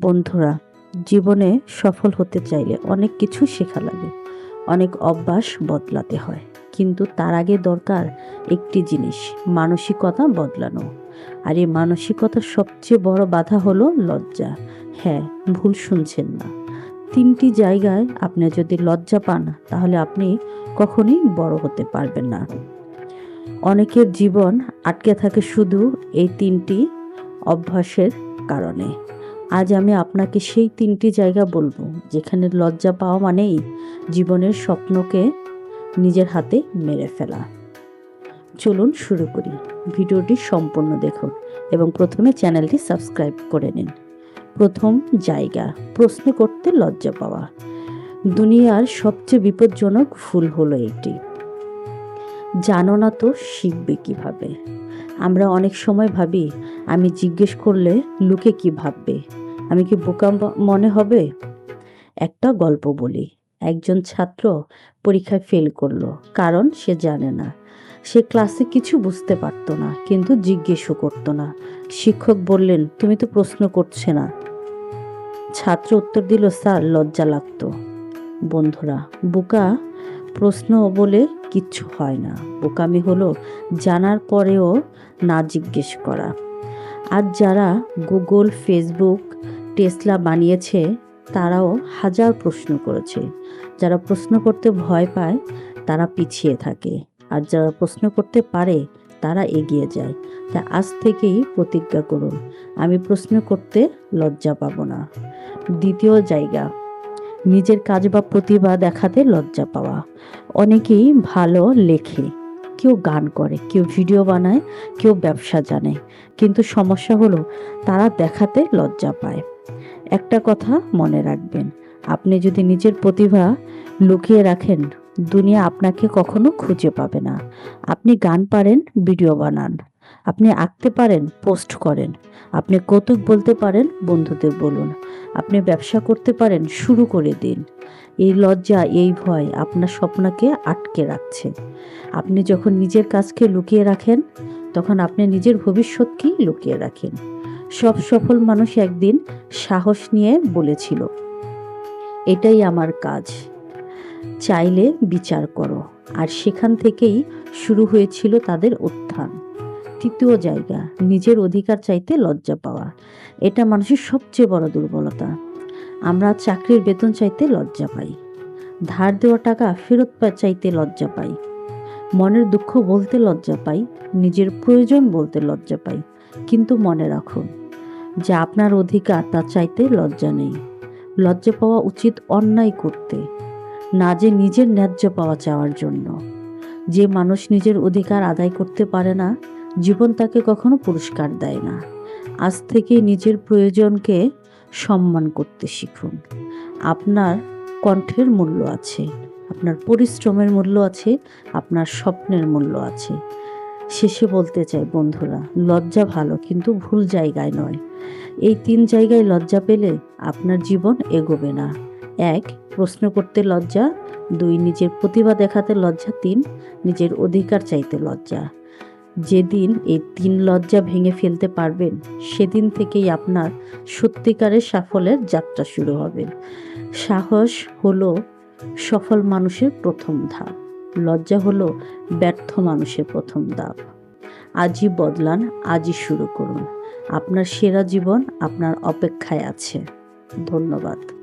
বন্ধুরা, জীবনে সফল হতে চাইলে অনেক কিছু শেখা লাগে। অনেক অভ্যাস বদলাতে হয়। কিন্তু তার আগে দরকার একটি জিনিস, মানসিকতা বদলানো। আর এই মানসিকতার সবচেয়ে বড় বাধা হলো লজ্জা। হ্যাঁ ভুল শুনছেন না। তিনটি জায়গায় আপনি যদি লজ্জা পান, তাহলে আপনি কখনোই বড় হতে পারবেন না। অনেকের জীবন আটকে থাকে শুধু এই তিনটি অভ্যাসের কারণে। আজ আমি আপনাকে সেই তিনটি জায়গা বলব, যেখানে লজ্জা পাওয়া মানেই জীবনের স্বপ্নকে নিজের হাতে মেরে ফেলা। চলুন শুরু করি। ভিডিওটি সম্পূর্ণ দেখুন এবং প্রথমে চ্যানেলটি সাবস্ক্রাইব করে নিন। প্রথম জায়গা, প্রশ্ন করতে লজ্জা পাওয়া। দুনিয়ার সবচেয়ে বিপজ্জনক ভুল হলো এটি। জানো না তো শিখবে কীভাবে? আমরা অনেক সময় ভাবি, আমি জিজ্ঞেস করলে লোকে কি ভাববে? আমি কি বোকা মনে হবে? একটা গল্প বলি। একজন ছাত্র পরীক্ষায় ফেল করল, কারণ সে জানে না। সে ক্লাসে কিছু বুঝতে পারতো না, কিন্তু জিজ্ঞেসও করতো না। শিক্ষক বললেন, তুমি তো প্রশ্ন করছে না। ছাত্র উত্তর দিল, স্যার, লজ্জা লাগতো। বন্ধুরা, বোকা প্রশ্ন বলে কিচ্ছু হয় না। বোকামি হলো জানার পরেও না জিজ্ঞেস করা। আজ যারা গুগল, ফেসবুক, টেসলা বানিয়েছে, তারাও হাজার প্রশ্ন করেছে। যারা প্রশ্ন করতে ভয় পায়, তারা পিছিয়ে থাকে। আর যারা প্রশ্ন করতে পারে, তারা এগিয়ে যায়। তাই আজ থেকেই প্রতিজ্ঞা করুন, আমি প্রশ্ন করতে লজ্জা পাবো না। দ্বিতীয় জায়গা নিজের কাজ বা প্রতিভা দেখাতে লজ্জা পাওয়া। অনেকেই ভালো লেখে, কেউ গান করে, কেউ ভিডিও বানায়, কেউ ব্যবসা জানে। কিন্তু সমস্যা হলো, তারা দেখাতে লজ্জা পায়। একটা কথা মনে রাখবেন, আপনি যদি নিজের প্রতিভা লুকিয়ে রাখেন, দুনিয়া আপনাকে কখনো খুঁজে পাবে না। আপনি গান পারেন, ভিডিও বানান। আপনি আঁকতে পারেন, পোস্ট করেন। আপনি কৌতুক বলতে পারেন, বন্ধুদের বলুন। আপনি ব্যবসা করতে পারেন, শুরু করে দিন। এই লজ্জা, এই ভয় আপনার স্বপ্নকে আটকে রাখছে। আপনি যখন নিজের কাজকে লুকিয়ে রাখেন, তখন আপনি নিজের ভবিষ্যৎকেই লুকিয়ে রাখেন। সব সফল মানুষ একদিন সাহস নিয়ে বলেছিল, এটাই আমার কাজ। চাইলে বিচার করো। আর সেখান থেকেই শুরু হয়েছিল তাদের উত্থান। তৃতীয় জায়গা, নিজের অধিকার চাইতে লজ্জা পাওয়া। এটা মানুষের সবচেয়ে বড় দুর্বলতা। আমরা চাকরির বেতন চাইতে লজ্জা পাই। ধার দেওয়া টাকা ফেরত চাইতে লজ্জা পাই। মনের দুঃখ বলতে লজ্জা পাই, নিজের প্রয়োজন বলতে লজ্জা পাই। কিন্তু মনে রাখুন, যে আপনার অধিকার তা চাইতে লজ্জা নেই। লজ্জা পাওয়া উচিত অন্যায় করতে, না যে নিজের ন্যায্য পাওয়া চাওয়ার জন্য। যে মানুষ নিজের অধিকার আদায় করতে পারে না জীবন তাকে কখনো পুরস্কার দেয় না। আজ থেকে নিজের প্রয়োজনকে সম্মান করতে শিখুন। আপনার কণ্ঠের মূল্য আছে, আপনার পরিশ্রমের মূল্য আছে, আপনার স্বপ্নের মূল্য আছে। শেষে বলতে চাই, বন্ধুরা, লজ্জা ভালো, কিন্তু ভুল জায়গায় নয়। এই তিন জায়গায় লজ্জা পেলে আপনার জীবন এগোবে না। এক, প্রশ্ন করতে লজ্জা। দুই, নিজের প্রতিভা দেখাতে লজ্জা। তিন, নিজের অধিকার চাইতে লজ্জা। যেদিন এই তিন লজ্জা ভেঙে ফেলতে পারবেন, সেদিন থেকেই আপনার সত্যিকারের সাফল্যের যাত্রা শুরু হবে। সাহস হলো সফল মানুষের প্রথম ধাপ, লজ্জা হলো ব্যর্থ মানুষের প্রথম ধাপ। আজই বদলান, আজই শুরু করুন। আপনার সেরা জীবন আপনার অপেক্ষায় আছে। ধন্যবাদ।